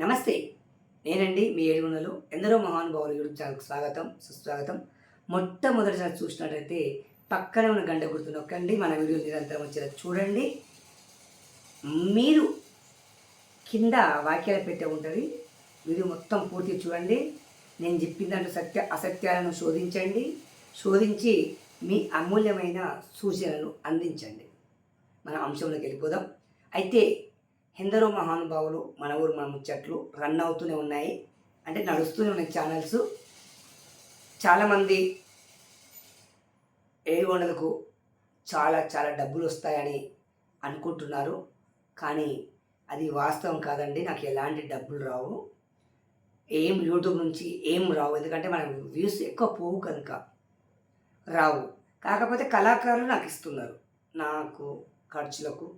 నమస్తే. నేనండి మీ ఏడుగుండలు. ఎందరో మహానుభావులు యూట్యూబ్ ఛానల్కి స్వాగతం సుస్వాగతం. మొట్టమొదటిసారి చూసినట్టయితే పక్కనే ఉన్న గంట గుర్తు నొక్కండి. మన వీడియో నిరంతరం వచ్చేలా చూడండి. మీరు కింద వాక్యాలు పెట్టే ఉంటుంది. వీడియో మొత్తం పూర్తిగా చూడండి. నేను చెప్పిన దాంట్లో సత్య అసత్యాలను శోధించండి. శోధించి మీ అమూల్యమైన సూచనలు అందించండి. మన అంశంలోకి వెళ్ళిపోదాం. అయితే ఎందరో మహానుభావులు మన ఊరు మన ముచ్చట్లు రన్ అవుతూనే ఉన్నాయి. అంటే నడుస్తూనే ఉన్నాయి ఛానల్స్ చాలామంది ఏడుగొండలకు చాలా చాలా డబ్బులు వస్తాయని అనుకుంటున్నారు. కానీ అది వాస్తవం కాదండి. నాకు ఎలాంటి డబ్బులు రావు. ఏం యూట్యూబ్ నుంచి ఏం రావు. ఎందుకంటే మన వ్యూస్ ఎక్కువ పోవు కనుక రావు. కాకపోతే కళాకారులు నాకు ఇస్తున్నారు. నాకు ఖర్చులకు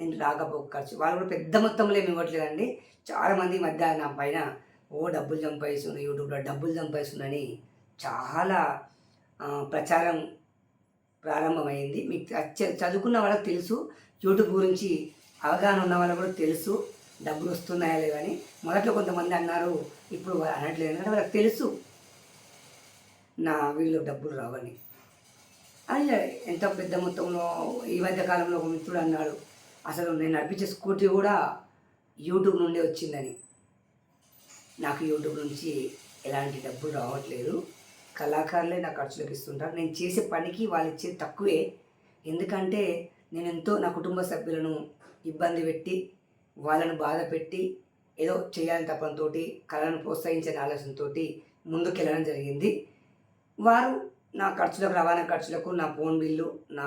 నేను రాకపోక ఖర్చు వాళ్ళు కూడా పెద్ద మొత్తంలో ఏమి ఇవ్వట్లేదండి. చాలామంది మధ్య నా పైన ఓ డబ్బులు సంపాదిస్తుంది యూట్యూబ్లో డబ్బులు సంపాదిస్తుందని చాలా ప్రచారం ప్రారంభమైంది. మీకు చ- చదువుకున్న వాళ్ళకి తెలుసు యూట్యూబ్ గురించి అవగాహన ఉన్న వాళ్ళకి కూడా తెలుసు డబ్బులు వస్తున్నాయా లేవని మొదట్లో కొంతమంది అన్నారు ఇప్పుడు అనట్లేదు ఎందుకంటే వాళ్ళకి తెలుసు నా వీళ్ళు డబ్బులు రావని. అని ఎంత పెద్ద మొత్తంలో ఈ మధ్య కాలంలో ఒక మిత్రుడు అన్నాడు అసలు నేను నడిపించే స్కూటీ కూడా యూట్యూబ్ నుండి వచ్చిందని. నాకు యూట్యూబ్ నుంచి ఎలాంటి డబ్బులు రావట్లేదు. కళాకారులే నా ఖర్చులకు ఇస్తుంటారు. నేను చేసే పనికి వాళ్ళు ఇచ్చేది తక్కువే. ఎందుకంటే నేను ఎంతో నా కుటుంబ సభ్యులను ఇబ్బంది పెట్టి వాళ్ళను బాధ పెట్టి ఏదో చేయాలని తపంతో కళను ప్రోత్సహించని ఆలోచనతో ముందుకెళ్ళడం జరిగింది. వారు నా ఖర్చులకు రవాణా ఖర్చులకు నా ఫోన్ బిల్లు నా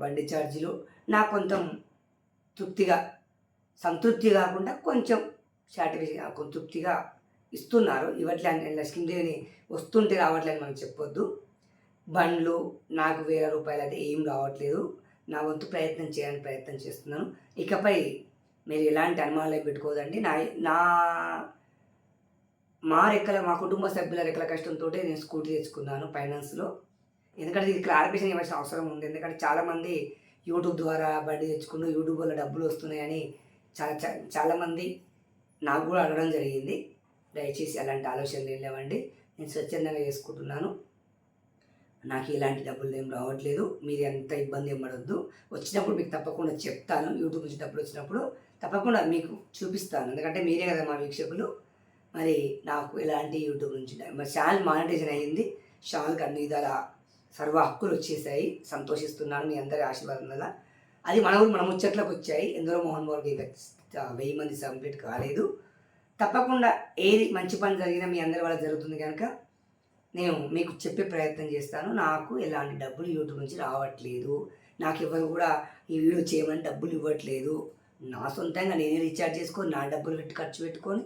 బండి ఛార్జీలు నా కొంత తృప్తిగా సంతృప్తి కాకుండా కొంచెం సాటిస్ఫై తృప్తిగా ఇస్తున్నారు. ఇవట్లే అని లక్ష్మీదేవిని వస్తుంటే రావట్లేదు మనం చెప్పొద్దు. బండ్లు నాకు వేల రూపాయలు అది ఏం రావట్లేదు. నా వంతు ప్రయత్నం చేయడానికి ప్రయత్నం చేస్తున్నాను. ఇకపై మీరు ఎలాంటి అనుమానాలు పెట్టుకోదండి నా నా మా రెక్కల మా కుటుంబ సభ్యుల రెక్కల కష్టంతో నేను స్కూటీ తెచ్చుకున్నాను ఫైనాన్స్లో. ఎందుకంటే ఇది క్లారిఫికేషన్ ఇవ్వాల్సిన అవసరం ఉంది. ఎందుకంటే చాలామంది యూట్యూబ్ ద్వారా బండి తెచ్చుకున్న యూట్యూబ్ వల్ల డబ్బులు వస్తున్నాయని చాలా చాలామంది నాకు కూడా అడగడం జరిగింది. దయచేసి అలాంటి ఆలోచనలు ఏం లేవండి. నేను స్వచ్ఛందంగా చేసుకుంటున్నాను. నాకు ఇలాంటి డబ్బులు ఏం రావట్లేదు. మీరు ఎంత ఇబ్బంది ఏం పడవద్దు వచ్చినప్పుడు మీకు తప్పకుండా చెప్తాను. యూట్యూబ్ నుంచి డబ్బులు వచ్చినప్పుడు తప్పకుండా మీకు చూపిస్తాను. ఎందుకంటే మీరే కదా మా వీక్షకులు. మరి నాకు ఎలాంటి యూట్యూబ్ నుంచి మరి ఛానల్ మానిటైజేషన్ అయ్యింది ఛానల్కి అన్ని విధాల సర్వ హక్కులు వచ్చేసాయి. సంతోషిస్తున్నాను మీ అందరి ఆశీర్వాదం వల్ల. అది మన ఊరు మన ముచ్చట్లకు వచ్చాయి. ఎందరో మోహన్ బాబుకి వెయ్యి మంది కంప్లీట్ కాలేదు తప్పకుండా ఏది మంచి పని జరిగినా మీ అందరి వల్ల జరుగుతుంది కనుక నేను మీకు చెప్పే ప్రయత్నం చేస్తాను. నాకు ఎలాంటి డబ్బులు యూట్యూబ్ నుంచి రావట్లేదు. నాకు ఎవరు కూడా ఈ వీడియో చేయమని డబ్బులు ఇవ్వట్లేదు. నా సొంతంగా నేనే రీఛార్జ్ చేసుకొని నా డబ్బులు పెట్టి ఖర్చు పెట్టుకొని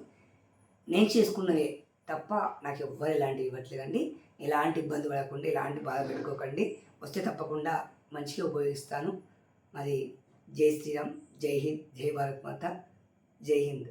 నేను చేసుకున్నవే తప్ప నాకు ఎవ్వరు ఇలాంటివి ఇవ్వట్లేదండి. ఎలాంటి ఇబ్బంది పడకుండా ఎలాంటి బాధ పెట్టుకోకండి. వస్తే తప్పకుండా మంచిగా ఉపయోగిస్తాను. మరి జై శ్రీరామ్ జై హింద్ జై భారత్ మాత జై హింద్.